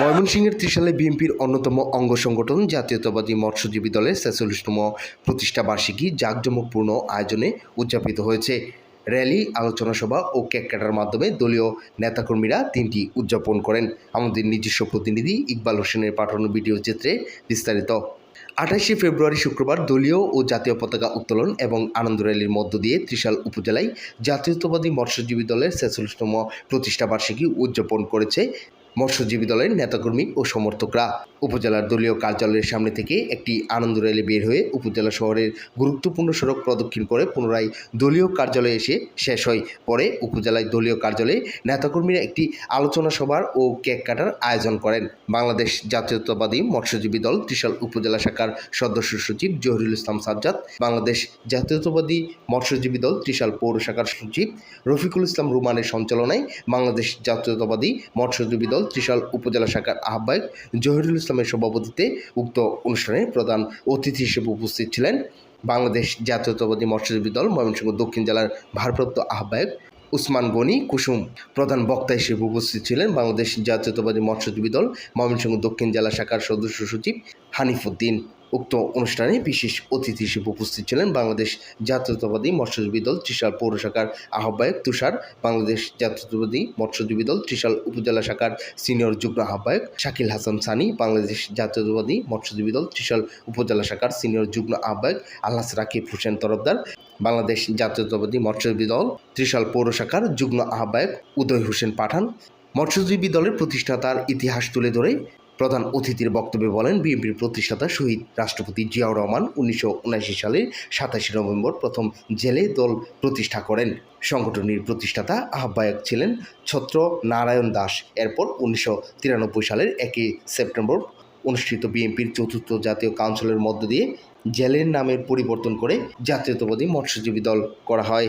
ময়মনসিংহের ত্রিশালে বিএনপির অন্যতম অঙ্গ সংগঠন, জাতীয়তাবাদী মৎস্যজীবী দলের ছেচল্লিশতম প্রতিষ্ঠা বার্ষিকী জাঁকজমকপূর্ণ আয়োজনে উদযাপিত হয়েছে। র্যালি, আলোচনা সভা ও কেক কাটার মাধ্যমে দলীয় নেতাকর্মীরা দিনটি উদযাপন করেন। আমাদের নিজস্ব প্রতিনিধি ইকবাল হোসেনের পাঠানো ভিডিও চিত্রে বিস্তারিত। আঠাশে ফেব্রুয়ারি শুক্রবার দলীয় ও জাতীয় পতাকা উত্তোলন এবং আনন্দ র্যালির মধ্য দিয়ে ত্রিশাল উপজেলায় জাতীয়তাবাদী মৎস্যজীবী দলের ছেচল্লিশতম প্রতিষ্ঠা বার্ষিকী উদযাপন করেছে। মৎস্যজীবী দলের নেতাকর্মী ও সমর্থকরা। উপজেলার দলীয় কার্যালয়ের সামনে থেকে একটি আনন্দ র্যালি বের হয়ে উপজেলা শহরের গুরুত্বপূর্ণ সড়ক প্রদক্ষিণ করে পুনরায় দলীয় কার্যালয়ে এসে শেষ হয়। পরে উপজেলায় দলীয় কার্যালয়ে নেতাকর্মীরা একটি আলোচনা সভার ও কেক কাটার আয়োজন করেন। বাংলাদেশ জাতীয়তাবাদী মৎস্যজীবী দল ত্রিশাল উপজেলা শাখার সদস্য সচিব জহিরুল ইসলাম সাজ্জাদ, বাংলাদেশ জাতীয়তাবাদী মৎস্যজীবী দল ত্রিশাল পৌর শাখার সচিব রফিকুল ইসলাম রুমানের সঞ্চালনায় বাংলাদেশ জাতীয়তাবাদী মৎস্যজীবী দল ত্রিশাল উপজেলা শাখার আহ্বায়ক জহিরুল ইসলামের সভাপতিত্বে উক্ত অনুষ্ঠানে প্রধান অতিথি হিসেবে উপস্থিত ছিলেন বাংলাদেশ জাতীয়তাবাদী মৎস্যজীবী দল, ময়মনসিংহ দক্ষিণ জেলার ভারপ্রাপ্ত আহ্বায়ক উসমান গনি কুসুম। প্রধান বক্তা হিসেবে উপস্থিত ছিলেন বাংলাদেশ জাতীয়তাবাদী মৎস্যজীবী দল, ময়মনসিংহ দক্ষিণ জেলা শাখার সদস্য সচিব হানিফুদ্দিন উক্ত অনুষ্ঠানে বিশেষ অতিথি হিসেবে উপস্থিত ছিলেন বাংলাদেশ জাতীয়তাবাদী মৎস্যজীবী দল ত্রিশাল পৌর শাখার আহ্বায়ক তুষার, বাংলাদেশ জাতীয়তাবাদী মৎস্যজীবী দল ত্রিশাল উপজেলা শাখার সিনিয়র যুগ্ম আহ্বায়ক শাকিল হাসান সানি, বাংলাদেশ জাতীয়তাবাদী মৎস্যজীবী দল ত্রিশাল উপজেলা শাখার সিনিয়র যুগ্ম আহ্বায়ক আল্লাস রাকিব হোসেন তরফদার, বাংলাদেশ জাতীয়তাবাদী মৎস্যজীবী দল ত্রিশাল পৌর শাখার যুগ্ম আহ্বায়ক উদয় হোসেন পাঠান। মৎস্যজীবী দলের প্রতিষ্ঠাতার ইতিহাস তুলে ধরে প্রধান অতিথির বক্তব্যে বলেন, বিএনপির প্রতিষ্ঠাতা শহীদ রাষ্ট্রপতি জিয়াউর রহমান উনিশশো সালের সাতাশে নভেম্বর প্রথম জেলে দল প্রতিষ্ঠা করেন। সংগঠনের প্রতিষ্ঠাতা আহ্বায়ক ছিলেন ছত্র নারায়ণ দাস। এরপর উনিশশো তিরানব্বই সালের একই সেপ্টেম্বর অনুষ্ঠিত বিএনপির চতুর্থ জাতীয় কাউন্সিলের মধ্য দিয়ে জেলের নামের পরিবর্তন করে জাতীয়তাবাদী মৎস্যজীবী দল করা হয়।